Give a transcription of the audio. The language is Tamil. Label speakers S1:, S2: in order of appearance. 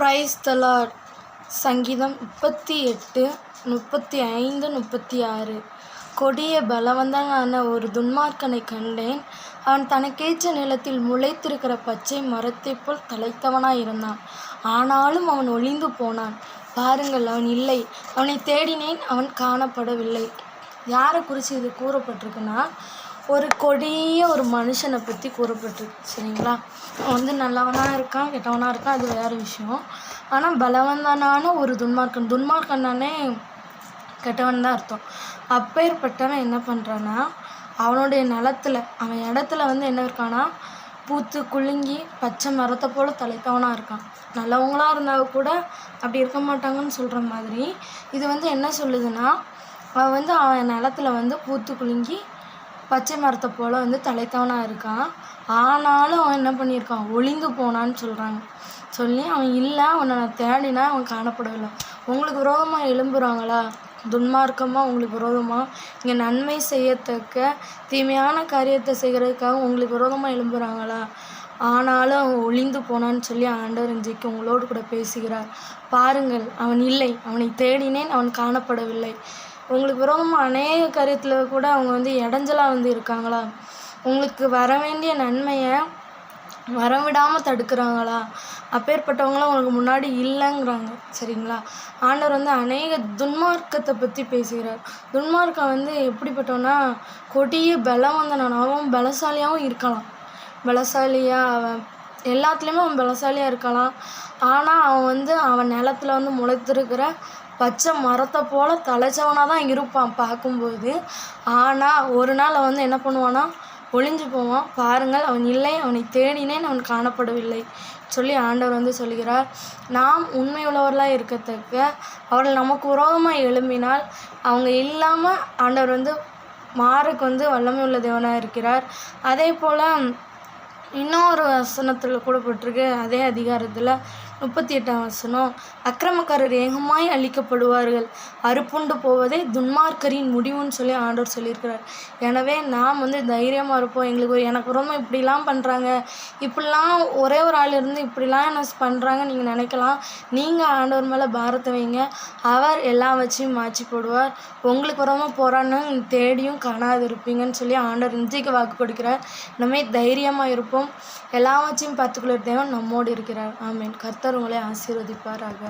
S1: ப்ரைஸ் தலாட். சங்கீதம் முப்பத்தி எட்டு முப்பத்தி ஐந்து முப்பத்தி ஆறு கொடிய பலவந்தனான ஒரு துன்மார்க்கனை கண்டேன். அவன் தனக்கேற்ற நிலத்தில் முளைத்திருக்கிற பச்சை மரத்தைப் போல் தலைத்தவனாய் இருந்தான் ஆனாலும் அவன் ஒளிந்து போனான். பாருங்கள் அவன் இல்லை. அவனை தேடினேன் அவன் காணப்படவில்லை. யாரை குறித்து இது கூறப்பட்டிருக்குன்னா ஒரு கொடிய ஒரு மனுஷனை பற்றி கூறப்பட்டிருக்கு சரிங்களா? அவன் வந்து நல்லவனாக இருக்கான் கெட்டவனாக இருக்கான் அது வேறு விஷயம். ஆனால் பலவந்தனான ஒரு துன்மார்க்கன் துன்மார்க்கன்னானே கெட்டவன் தான் அர்த்தம். அப்பேற்பட்டவன் என்ன பண்ணுறான்னா அவனுடைய நிலத்துல அவன் இடத்துல வந்து என்ன இருக்கான்னா பூத்து குலுங்கி பச்சை மரத்தை போல் தலைத்தவனாக இருக்கான். நல்லவங்களாக இருந்தால் கூட அப்படி இருக்க மாட்டாங்கன்னு சொல்கிற மாதிரி இது வந்து என்ன சொல்லுதுன்னா அவன் வந்து அவன் நிலத்துல வந்து பூத்து குலுங்கி பச்சை மரத்தை போல் வந்து தலைத்தவனாக இருக்கான். ஆனாலும் அவன் என்ன பண்ணியிருக்கான்? ஒளிந்து போனான்னு சொல்கிறாங்க சொல்லி அவன் இல்லை அவனை நான் தேடினா அவன் காணப்படவில்லை. உங்களுக்கு விரோதமாக எழும்புறாங்களா? துன்மார்க்கமாக உங்களுக்கு விரோதமாக இங்கே நன்மை செய்யத்தக்க தீமையான காரியத்தை செய்கிறதுக்காக உங்களுக்கு விரோதமாக எழும்புறாங்களா? ஆனாலும் அவன் ஒளிந்து போனான்னு சொல்லி ஆண்டவர் இன்றைக்கு உங்களோடு கூட பேசுகிறார். பாருங்கள் அவன் இல்லை. அவனை தேடினேன் அவன் காணப்படவில்லை. உங்களுக்கு விரோதமாக அநேக காரியத்தில் கூட அவங்க வந்து இடைஞ்சலாக வந்து இருக்காங்களா? உங்களுக்கு வர வேண்டிய நன்மையை வரவிடாமல் தடுக்கிறாங்களா? அப்பேற்பட்டவங்களாம் உங்களுக்கு முன்னாடி இல்லைங்கிறாங்க. சரிங்களா? ஆண்டவர் வந்து அநேக துன்மார்க்கத்தை பற்றி பேசுகிறார். துன்மார்க்கம் வந்து எப்படிப்பட்டவனா கொடிய பலவந்தனாகவும் பலசாலியாகவும் இருக்கலாம். பலசாலியாக அவன் எல்லாத்துலேயுமே அவன் பலசாலியாக இருக்கலாம். ஆனால் அவன் வந்து அவன் நிலத்துல வந்து முளைத்திருக்கிற பச்சை மரத்தை போல் தலைச்சவனாக தான் இருப்பான் பார்க்கும்போது. ஆனால் ஒரு நாள் அவன் வந்து என்ன பண்ணுவான்னா ஒளிஞ்சு போவான். பாருங்கள் அவன் இல்லை அவனை தேடினேன் அவன் காணப்படவில்லை. சொல்லி ஆண்டவர் வந்து சொல்கிறார் நாம் உண்மையுள்ளவர்களாக இருக்கத்தக்க அவர்கள் நமக்கு உரோகமாக எழும்பினால் அவங்க இல்லாமல் ஆண்டவர் வந்து மாறுக்கு வந்து வல்லமை உள்ள தேவனாக இருக்கிறார். அதே போல் இன்னொரு வசனத்தில் கூட போட்டிருக்கு அதே அதிகாரத்தில் முப்பத்தி எட்டாம் வசனம் அக்கிரமக்காரர் ஏகமாய் அழிக்கப்படுவார்கள். அறுப்புண்டு போவதே துன்மார்க்கரின் முடிவுன்னு சொல்லி ஆண்டவர் சொல்லியிருக்கிறார். எனவே நாம் வந்து தைரியமாக இருப்போம். எங்களுக்கு எனக்கு ரொம்ப இப்படிலாம் பண்ணுறாங்க இப்படிலாம் ஒரே ஒரு ஆள் இருந்து இப்படிலாம் என்ன பண்ணுறாங்க நீங்கள் நினைக்கலாம். நீங்கள் ஆண்டவர் மேலே பாரத்தை வைங்க. அவர் எல்லாம் வச்சும் மாற்றி போடுவார். உங்களுக்கு ரொம்ப போராடணும் தேடியும் காணாது இருப்பீங்கன்னு சொல்லி ஆண்டவர் இன்றைக்கு வாக்கு கொடுக்கிறார். இனிமேல் தைரியமாக இருப்போம். எல்லாவற்றையும் பார்த்துக்குள்ள தேவன் நம்மோடு இருக்கிறார். ஆமீன். கர்த்தர் உங்களை ஆசீர்வதிப்பாராக.